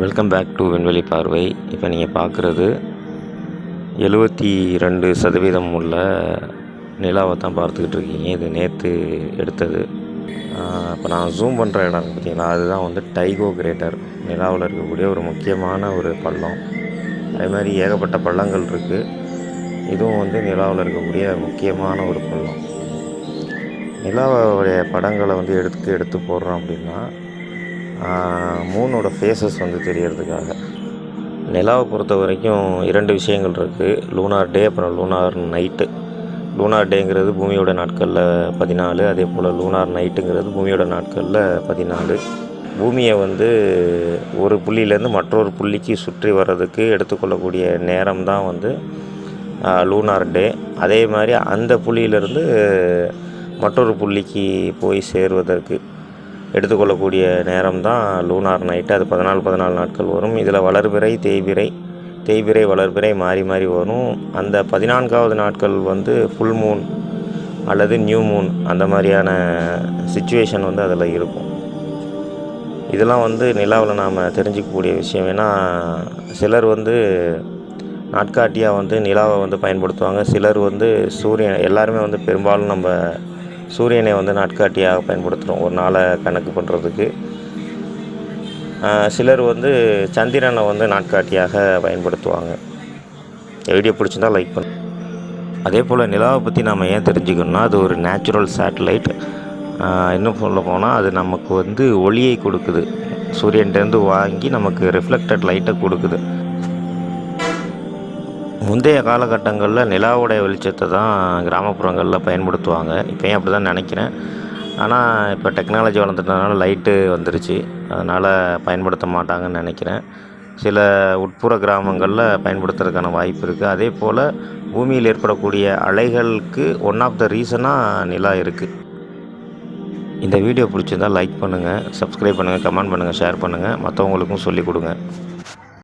Welcome back to விண்வெளி பார்வை இப்போ நீங்கள் பார்க்குறது எழுபத்தி ரெண்டு சதவீதம் உள்ள நிலாவை தான் பார்த்துக்கிட்டு இருக்கீங்க. இது நேற்று எடுத்தது. இப்போ நான் ஜூம் பண்ணுற இடம் பார்த்தீங்களா அதுதான் வந்து டைகோ கிரேட்டர் நிலாவில் இருக்கக்கூடிய ஒரு முக்கியமான ஒரு பள்ளம். அதே மாதிரி ஏகப்பட்ட பள்ளங்கள் இருக்குது இதுவும் வந்து நிலாவில் இருக்கக்கூடிய முக்கியமான ஒரு பள்ளம். நிலாவுடைய படங்களை வந்து எடுத்து எடுத்து போடுறோம் அப்படின்னா மூனோட ஃபேஸஸ் வந்து தெரியறதுக்காக. நிலாவை பொறுத்த வரைக்கும் இரண்டு விஷயங்கள் இருக்குது லூனார் டே அப்புறம் லூனார் நைட்டு லூனார் டேங்கிறது பூமியோட நாட்களில் பதினாலு அதே போல் லூனார் நைட்டுங்கிறது பூமியோட நாட்களில் பதினாலு. பூமியை வந்து ஒரு புள்ளியிலேருந்து மற்றொரு புள்ளிக்கு சுற்றி வர்றதுக்கு எடுத்துக்கொள்ளக்கூடிய நேரம் தான் வந்து லூனார் டே அதே மாதிரி அந்த புள்ளியிலேருந்து மற்றொரு புள்ளிக்கு போய் சேருவதற்கு. எடுத்துக்கொள்ளக்கூடிய நேரம் தான் லூனார் நைட்டு. அது பதினாலு பதினாலு நாட்கள் வரும். இதில் வளர்பிறை தேய்பிறை தேய்பிறை வளர்பிறை மாறி மாறி வரும். அந்த பதினான்காவது நாட்கள் வந்து ஃபுல் மூன் அல்லது நியூ மூன் அந்த மாதிரியான சுச்சுவேஷன் வந்து அதில் இருக்கும். இதெல்லாம் வந்து நிலாவில் நாம் தெரிஞ்சிக்கக்கூடிய விஷயம். ஏன்னா சிலர் வந்து நாட்காட்டியாக வந்து நிலாவை வந்து பயன்படுத்துவாங்க. சிலர் வந்து சூரியன் எல்லாருமே வந்து பெரும்பாலும் நம்ம சூரியனை வந்து நாட்காட்டியாக பயன்படுத்துகிறோம் ஒரு நாளை கணக்கு பண்ணுறதுக்கு. சிலர் வந்து சந்திரனை வந்து நாட்காட்டியாக பயன்படுத்துவாங்க. வீடியோ பிடிச்சிருந்தால் லைக் பண்ணு. அதே போல் நிலாவை பற்றி நாம் ஏன் தெரிஞ்சுக்கணும்னா அது ஒரு நேச்சுரல் சேட்டலைட் இன்னும் சொல்ல போனால் அது நமக்கு வந்து ஒளியை கொடுக்குது. சூரியன்டேருந்து வாங்கி நமக்கு ரிஃப்ளெக்டட் லைட்டை கொடுக்குது. முந்தைய காலகட்டங்களில் நிலாவுடைய வெளிச்சத்தை தான் கிராமப்புறங்களில் பயன்படுத்துவாங்க. இப்போயும் அப்படி தான் நினைக்கிறேன். ஆனால் இப்போ டெக்னாலஜி வளர்ந்துட்டதுனால லைட்டு வந்துருச்சு. அதனால் பயன்படுத்த மாட்டாங்கன்னு நினைக்கிறேன். சில உட்புற கிராமங்களில் பயன்படுத்துறதுக்கான வாய்ப்பு இருக்குது அதே போல் பூமியில் ஏற்படக்கூடிய அலைகளுக்கு ஒன் ஆஃப் த ரீசனாக நிலா இருக்குது இந்த வீடியோ பிடிச்சிருந்தால் லைக் பண்ணுங்கள் சப்ஸ்கிரைப் பண்ணுங்கள் கமெண்ட் பண்ணுங்கள் ஷேர் பண்ணுங்கள் மற்றவங்களுக்கும் சொல்லிக் கொடுங்க.